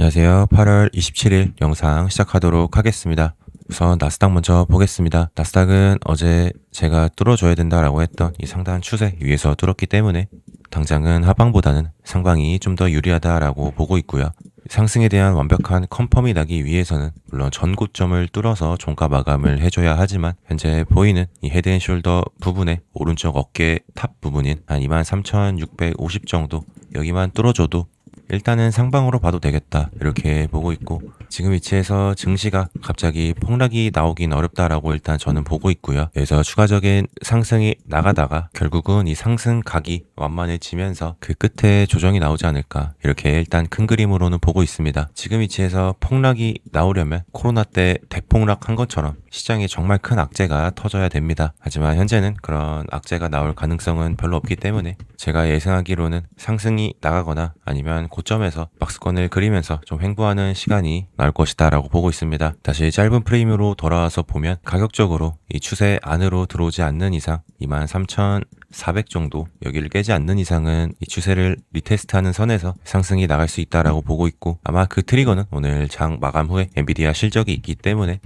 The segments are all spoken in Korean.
안녕하세요. 8월 27일 영상 시작하도록 하겠습니다. 우선 나스닥 먼저 보겠습니다. 나스닥은 어제 제가 뚫어줘야 된다라고 했던 이 상단 추세 위에서 뚫었기 때문에 당장은 하방보다는 상방이 좀 더 유리하다라고 보고 있고요. 상승에 대한 완벽한 컨펌이 나기 위해서는 물론 전고점을 뚫어서 종가 마감을 해줘야 하지만 현재 보이는 이 헤드앤숄더 부분의 오른쪽 어깨 탑 부분인 한 23,650 정도 여기만 뚫어줘도 일단은 상방으로 봐도 되겠다. 이렇게 보고 있고 지금 위치에서 증시가 갑자기 폭락이 나오긴 어렵다라고 일단 저는 보고 있고요. 그래서 추가적인 상승이 나가다가 결국은 이 상승 각이 완만해지면서 그 끝에 조정이 나오지 않을까 이렇게 일단 큰 그림으로는 보고 있습니다. 지금 위치에서 폭락이 나오려면 코로나 때 대폭락한 것처럼 시장에 정말 큰 악재가 터져야 됩니다. 하지만 현재는 그런 악재가 나올 가능성은 별로 없기 때문에 제가 예상하기로는 상승이 나가거나 아니면 고점에서 박스권을 그리면서 좀 횡보하는 시간이 나올 것이다 라고 보고 있습니다. 다시 짧은 프레임으로 돌아와서 보면 가격적으로 이 추세 안으로 들어오지 않는 이상 23,400 정도 여기를 깨지 않는 이상은 이 추세를 리테스트하는 선에서 상승이 나갈 수 있다라고 보고 있고 아마 그 트리거는 오늘 장 마감 후에 엔비디아 실적이 있기 때문에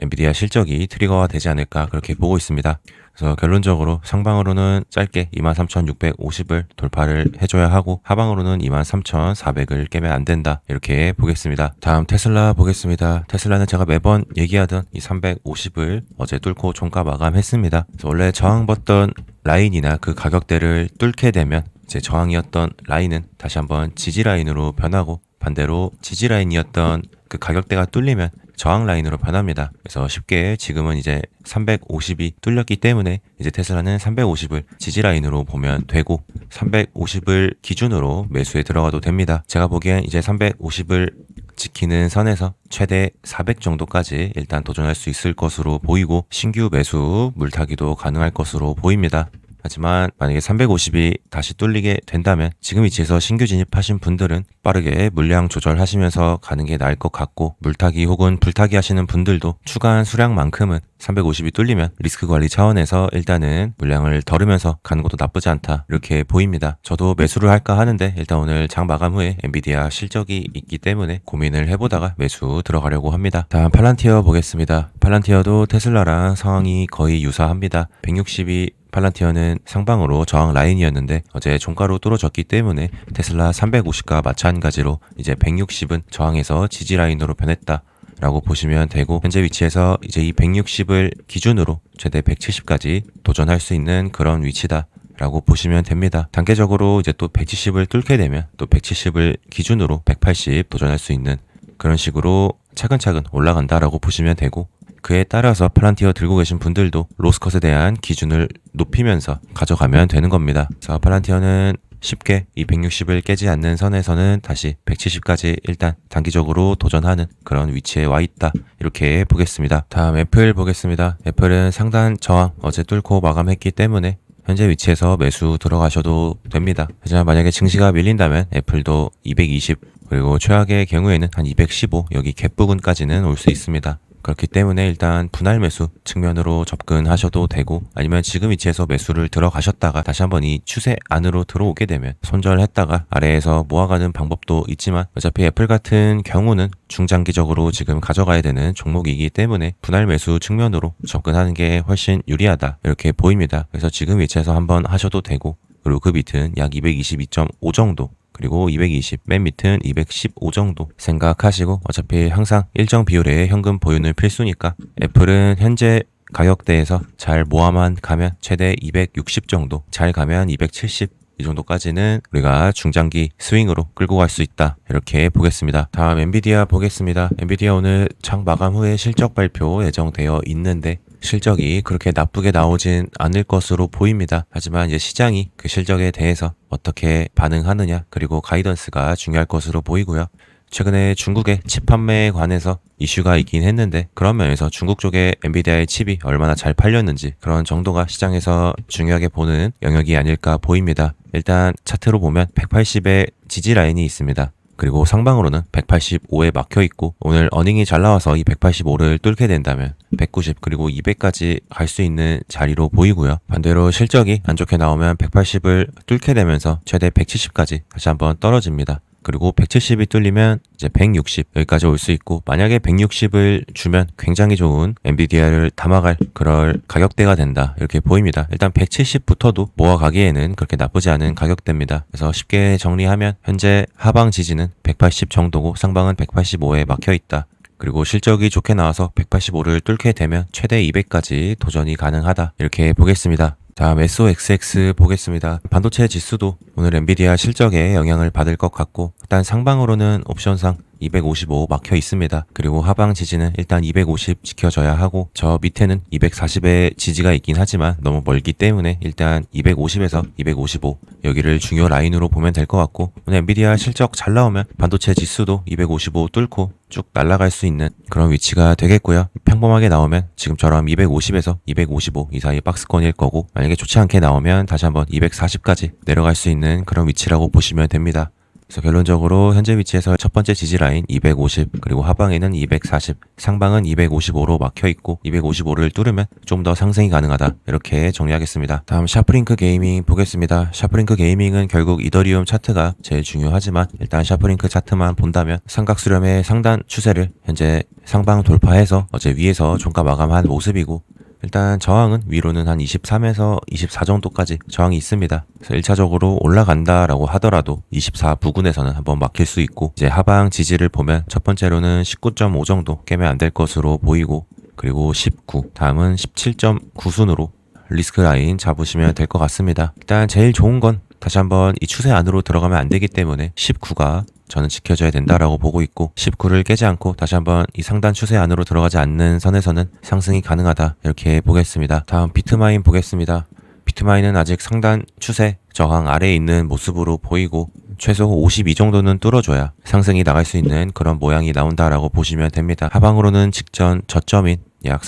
엔비디아 실적이 트리거가 되지 않을까 그렇게 보고 있습니다. 그래서 결론적으로 상방으로는 짧게 23,650을 돌파를 해줘야 하고 하방으로는 23,400을 깨면 안 된다 이렇게 보겠습니다. 다음 테슬라 보겠습니다. 테슬라는 제가 매번 얘기하던 이 350을 어제 뚫고 종가 마감했습니다. 그래서 원래 저항받던 라인이나 그 가격대를 뚫게 되면 이제 저항이었던 라인은 다시 한번 지지 라인으로 변하고 반대로 지지 라인이었던 그 가격대가 뚫리면 저항 라인으로 변합니다. 그래서 쉽게 지금은 이제 350이 뚫렸기 때문에 이제 테슬라는 350을 지지 라인으로 보면 되고 350을 기준으로 매수에 들어가도 됩니다. 제가 보기엔 이제 350을 지키는 선에서 최대 400 정도까지 일단 도전할 수 있을 것으로 보이고 신규 매수 물타기도 가능할 것으로 보입니다. 하지만 만약에 350이 다시 뚫리게 된다면 지금 위치에서 신규 진입하신 분들은 빠르게 물량 조절하시면서 가는 게 나을 것 같고 물타기 혹은 불타기 하시는 분들도 추가한 수량만큼은 350이 뚫리면 리스크 관리 차원에서 일단은 물량을 덜으면서 가는 것도 나쁘지 않다 이렇게 보입니다. 저도 매수를 할까 하는데 일단 오늘 장 마감 후에 엔비디아 실적이 있기 때문에 고민을 해보다가 매수 들어가려고 합니다. 다음 팔란티어 보겠습니다. 팔란티어도 테슬라랑 상황이 거의 유사합니다. 160이 팔란티어는 상방으로 저항 라인이었는데 어제 종가로 뚫어졌기 때문에 테슬라 350과 마찬가지로 이제 160은 저항에서 지지 라인으로 변했다. 라고 보시면 되고 현재 위치에서 이제 이 160을 기준으로 최대 170까지 도전할 수 있는 그런 위치다. 라고 보시면 됩니다. 단계적으로 이제 또 170을 뚫게 되면 또 170을 기준으로 180 도전할 수 있는 그런 식으로 차근차근 올라간다라고 보시면 되고 그에 따라서 팔란티어 들고 계신 분들도 로스컷에 대한 기준을 높이면서 가져가면 되는 겁니다. 자, 팔란티어는 쉽게 이 160을 깨지 않는 선에서는 다시 170까지 일단 단기적으로 도전하는 그런 위치에 와 있다. 이렇게 보겠습니다. 다음 애플 보겠습니다. 애플은 상단 저항 어제 뚫고 마감했기 때문에 현재 위치에서 매수 들어가셔도 됩니다. 하지만 만약에 증시가 밀린다면 애플도 220 그리고 최악의 경우에는 한 215 여기 갭 부분까지는 올 수 있습니다. 그렇기 때문에 일단 분할 매수 측면으로 접근하셔도 되고 아니면 지금 위치에서 매수를 들어가셨다가 다시 한번 이 추세 안으로 들어오게 되면 손절했다가 아래에서 모아가는 방법도 있지만 어차피 애플 같은 경우는 중장기적으로 지금 가져가야 되는 종목이기 때문에 분할 매수 측면으로 접근하는 게 훨씬 유리하다 이렇게 보입니다. 그래서 지금 위치에서 한번 하셔도 되고 그리고 그 밑은 약 222.5 정도 그리고 220, 맨 밑은 215 정도 생각하시고 어차피 항상 일정 비율의 현금 보유는 필수니까 애플은 현재 가격대에서 잘 모아만 가면 최대 260 정도, 잘 가면 270, 이 정도까지는 우리가 중장기 스윙으로 끌고 갈 수 있다. 이렇게 보겠습니다. 다음 엔비디아 보겠습니다. 엔비디아 오늘 장 마감 후에 실적 발표 예정되어 있는데 실적이 그렇게 나쁘게 나오진 않을 것으로 보입니다. 하지만 이제 시장이 그 실적에 대해서 어떻게 반응하느냐 그리고 가이던스가 중요할 것으로 보이고요. 최근에 중국의 칩 판매에 관해서 이슈가 있긴 했는데 그런 면에서 중국 쪽에 엔비디아의 칩이 얼마나 잘 팔렸는지 그런 정도가 시장에서 중요하게 보는 영역이 아닐까 보입니다. 일단 차트로 보면 180의 지지 라인이 있습니다. 그리고 상방으로는 185에 막혀 있고 오늘 어닝이 잘 나와서 이 185를 뚫게 된다면 190 그리고 200까지 갈 수 있는 자리로 보이고요. 반대로 실적이 안 좋게 나오면 180을 뚫게 되면서 최대 170까지 다시 한번 떨어집니다. 그리고 170이 뚫리면 이제 160 여기까지 올 수 있고 만약에 160을 주면 굉장히 좋은 엔비디아를 담아갈 그럴 가격대가 된다 이렇게 보입니다. 일단 170부터도 모아가기에는 그렇게 나쁘지 않은 가격대입니다. 그래서 쉽게 정리하면 현재 하방 지지는 180 정도고 상방은 185에 막혀 있다. 그리고 실적이 좋게 나와서 185를 뚫게 되면 최대 200까지 도전이 가능하다. 이렇게 보겠습니다. 다음 SOXX 보겠습니다. 반도체 지수도 오늘 엔비디아 실적에 영향을 받을 것 같고 일단 상방으로는 옵션상 255 막혀 있습니다. 그리고 하방 지지는 일단 250 지켜져야 하고 저 밑에는 240의 지지가 있긴 하지만 너무 멀기 때문에 일단 250에서 255 여기를 중요 라인으로 보면 될 것 같고 오늘 엔비디아 실적 잘 나오면 반도체 지수도 255 뚫고 쭉 날아갈 수 있는 그런 위치가 되겠고요. 평범하게 나오면 지금처럼 250에서 255 이 사이 박스권일 거고 만약에 좋지 않게 나오면 다시 한번 240까지 내려갈 수 있는 그런 위치라고 보시면 됩니다. 그래서 결론적으로 현재 위치에서 첫 번째 지지 라인 250 그리고 하방에는 240 상방은 255로 막혀 있고 255를 뚫으면 좀 더 상승이 가능하다 이렇게 정리하겠습니다. 다음 샤프링크 게이밍 보겠습니다. 샤프링크 게이밍은 결국 이더리움 차트가 제일 중요하지만 일단 샤프링크 차트만 본다면 삼각 수렴의 상단 추세를 현재 상방 돌파해서 어제 위에서 종가 마감한 모습이고 일단 저항은 위로는 한 23에서 24 정도까지 저항이 있습니다. 그래서 1차적으로 올라간다라고 하더라도 24 부근에서는 한번 막힐 수 있고 이제 하방 지지를 보면 첫 번째로는 19.5 정도 깨면 안 될 것으로 보이고 그리고 19 다음은 17.9 순으로 리스크 라인 잡으시면 될 것 같습니다. 일단 제일 좋은 건 다시 한번 이 추세 안으로 들어가면 안 되기 때문에 19가 저는 지켜져야 된다라고 보고 있고 19를 깨지 않고 다시 한번 이 상단 추세 안으로 들어가지 않는 선에서는 상승이 가능하다 이렇게 보겠습니다. 다음 비트마인 보겠습니다. 비트마인은 아직 상단 추세 저항 아래에 있는 모습으로 보이고 최소 52 정도는 뚫어줘야 상승이 나갈 수 있는 그런 모양이 나온다라고 보시면 됩니다. 하방으로는 직전 저점인 약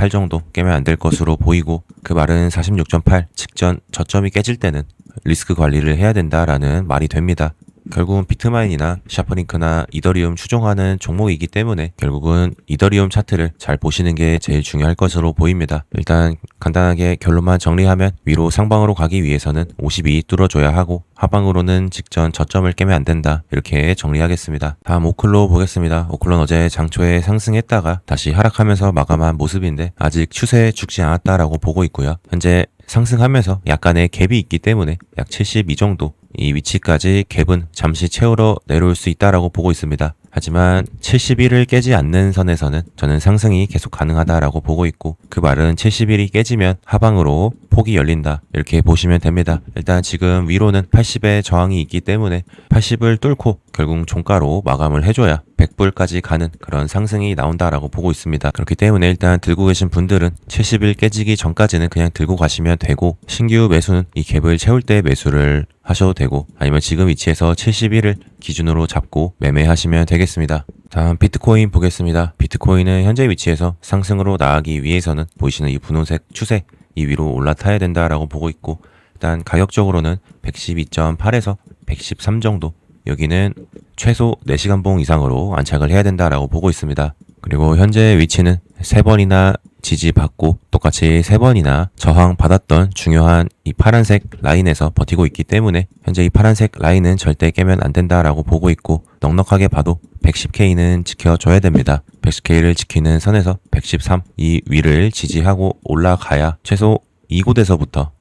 46.8 정도 깨면 안 될 것으로 보이고 그 말은 46.8 직전 저점이 깨질 때는 리스크 관리를 해야 된다라는 말이 됩니다. 결국은 비트마인이나 샤프링크나 이더리움 추종하는 종목이기 때문에 결국은 이더리움 차트를 잘 보시는 게 제일 중요할 것으로 보입니다. 일단 간단하게 결론만 정리하면 위로 상방으로 가기 위해서는 52 뚫어줘야 하고 하방으로는 직전 저점을 깨면 안 된다. 이렇게 정리하겠습니다. 다음 오클로 보겠습니다. 오클로는 어제 장초에 상승했다가 다시 하락하면서 마감한 모습인데 아직 추세에 죽지 않았다라고 보고 있고요. 현재 상승하면서 약간의 갭이 있기 때문에 약 72 정도 이 위치까지 갭은 잠시 채우러 내려올 수 있다라고 보고 있습니다. 하지만 71을 깨지 않는 선에서는 저는 상승이 계속 가능하다라고 보고 있고 그 말은 71이 깨지면 하방으로 폭이 열린다 이렇게 보시면 됩니다. 일단 지금 위로는 80의 저항이 있기 때문에 80을 뚫고 결국 종가로 마감을 해줘야 100불까지 가는 그런 상승이 나온다라고 보고 있습니다. 그렇기 때문에 일단 들고 계신 분들은 70일 깨지기 전까지는 그냥 들고 가시면 되고 신규 매수는 이 갭을 채울 때 매수를 하셔도 되고 아니면 지금 위치에서 71을 기준으로 잡고 매매하시면 되겠습니다. 다음 비트코인 보겠습니다. 비트코인은 현재 위치에서 상승으로 나가기 위해서는 보이시는 이 분홍색 추세 이 위로 올라타야 된다라고 보고 있고 일단 가격적으로는 112.8에서 113 정도 여기는 최소 4시간 봉 이상으로 안착을 해야 된다라고 보고 있습니다. 그리고 현재 위치는 3번이나 지지받고 똑같이 3번이나 저항 받았던 중요한 이 파란색 라인에서 버티고 있기 때문에 현재 이 파란색 라인은 절대 깨면 안 된다라고 보고 있고 넉넉하게 봐도 110K는 지켜줘야 됩니다. 110K를 지키는 선에서 113 이 위를 지지하고 올라가야 최소 이곳에서부터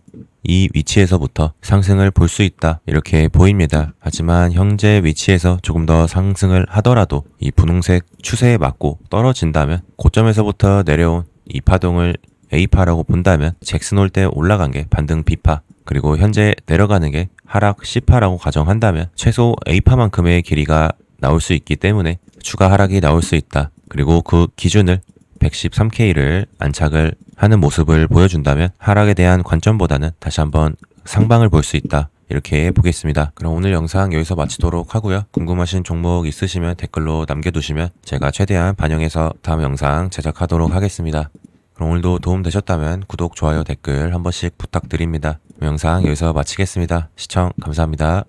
이 위치에서부터 상승을 볼 수 있다 이렇게 보입니다. 하지만 현재 위치에서 조금 더 상승을 하더라도 이 분홍색 추세에 맞고 떨어진다면 고점에서부터 내려온 이 파동을 A파라고 본다면 잭슨홀 때 올라간 게 반등 B파 그리고 현재 내려가는 게 하락 C파라고 가정한다면 최소 A파만큼의 길이가 나올 수 있기 때문에 추가 하락이 나올 수 있다. 그리고 그 기준을 113K를 안착을 하는 모습을 보여준다면 하락에 대한 관점보다는 다시 한번 상방을 볼 수 있다. 이렇게 보겠습니다. 그럼 오늘 영상 여기서 마치도록 하고요. 궁금하신 종목 있으시면 댓글로 남겨두시면 제가 최대한 반영해서 다음 영상 제작하도록 하겠습니다. 그럼 오늘도 도움 되셨다면 구독, 좋아요, 댓글 한 번씩 부탁드립니다. 영상 여기서 마치겠습니다. 시청 감사합니다.